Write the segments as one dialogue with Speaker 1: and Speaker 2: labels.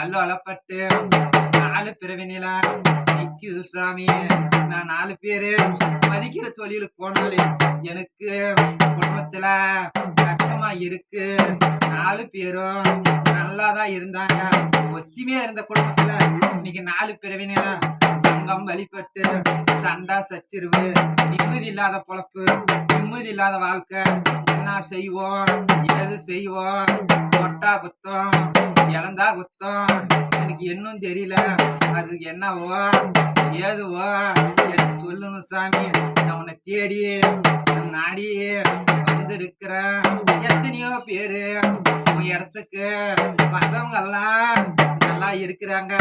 Speaker 1: அல்லு அளப்பட்டு நாலு பிறவினில நிக்குது சாமி. நான் நாலு பேரு மதிக்கிற தொழிலுக்கு போனாலே எனக்கு குடும்பத்துல கஷ்டமா இருக்கு. நாலு பேரும் நல்லாதான் இருந்தாங்க. ஒத்திமையா இருந்த குடும்பத்துல இன்னைக்கு நாலு பிறவினில தங்கம் வழிபட்டு சண்டா சச்சிருவு நிம்மதி இல்லாத பொழப்பு நிம்மதி இல்லாத வாழ்க்கை. என்ன செய்வோம்? எது செய்வோம்? கொட்டா குத்தம் இழந்தா குத்தம். எனக்கு இன்னும் தெரியல. அதுக்கு என்னவோ ஏதுவோ. எனக்கு சொல்லணும் சாமி நான் உன்னை தேடி நாடி வந்து இருக்கிறேன் எத்தனையோ பேரு உன் இடத்துக்கு வந்தவங்க எல்லாம் நல்லா இருக்கிறாங்க.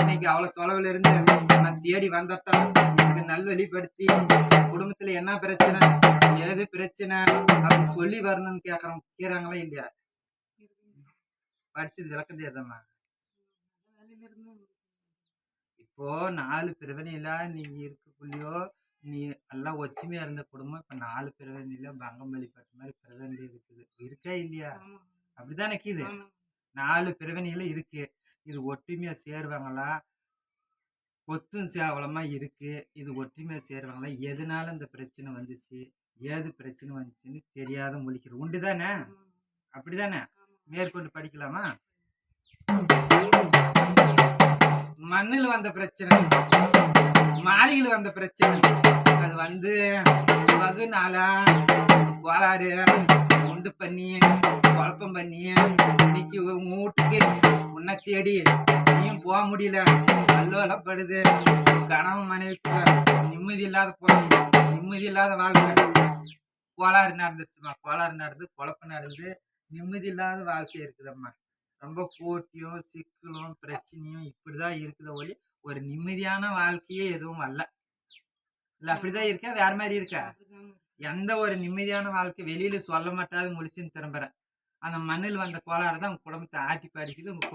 Speaker 1: இன்னைக்கு அவ்வளவு தொலைவில் இருந்து நான் தேடி வந்துட்டோம். எனக்கு நல்வழிப்படுத்தி என் குடும்பத்துல என்ன பிரச்சனை ஏது பிரச்சனை அப்படி சொல்லி வரணும்னு கேக்குறவங்க கேக்குறாங்களா இல்லையா? படிச்சது விளக்கம் தெரியாதம்மா? இப்போ நாலு பிரிவினையில நீங்க இருக்கக்குள்ளயோ நீ எல்லாம் ஒற்றுமையா இருந்த குடும்பம் இப்ப நாலு பிரிவினையில பங்கம் வழிபட்ட மாதிரி பிரிவினை இருக்குது. இருக்கா இல்லையா? அப்படிதான் நிக்குது நாலு பிரிவினையில இருக்கு. இது ஒற்றுமையா சேருவாங்களா கொத்தும் சேவலமா இருக்கு. இது ஒற்றுமையா சேருவாங்களா எதனால இந்த பிரச்சனை வந்துச்சு? ஏது பிரச்சனை வந்துச்சுன்னு தெரியாத முழிக்கிற உண்டு தானே அப்படிதானே மேற்கொண்டு படிக்கலாமா? மண்ணில் வந்த பிரச்சனை. மாளிகையில் வந்த பிரச்சனை. அது வந்து பகுனாலா கோளாறு உண்டு பண்ணி குழப்பம் பண்ணி இன்னைக்கு உங்க வீட்டுக்கு உன்னை தேடி நீயும் போக முடியல. அல்லோலப்படுது கணவன் மனைவிக்கு நிம்மதி இல்லாத போ நிம்மதி இல்லாத வாழ்க்கை. கோளாறு நடந்துருச்சுமா? கோளாறு நடந்து குழப்பம் நடந்து நிம்மதி இல்லாத வாழ்க்கை இருக்குதம்மா. ரொம்ப போட்டியும் சிக்கலும் பிரச்சனையும் இப்படிதான் இருக்குத ஒளி ஒரு நிம்மதியான வாழ்க்கையே எதுவும் வரல இல்ல அப்படிதான் இருக்கா? வேற மாதிரி இருக்கா? எந்த ஒரு நிம்மதியான வாழ்க்கை வெளியில சொல்ல மாட்டாது முடிச்சுன்னு திரும்புறேன். அந்த மண்ணில் வந்த கோளாறு தான் உங்க குடும்பத்தை ஆட்டி பாடிக்குது உங்க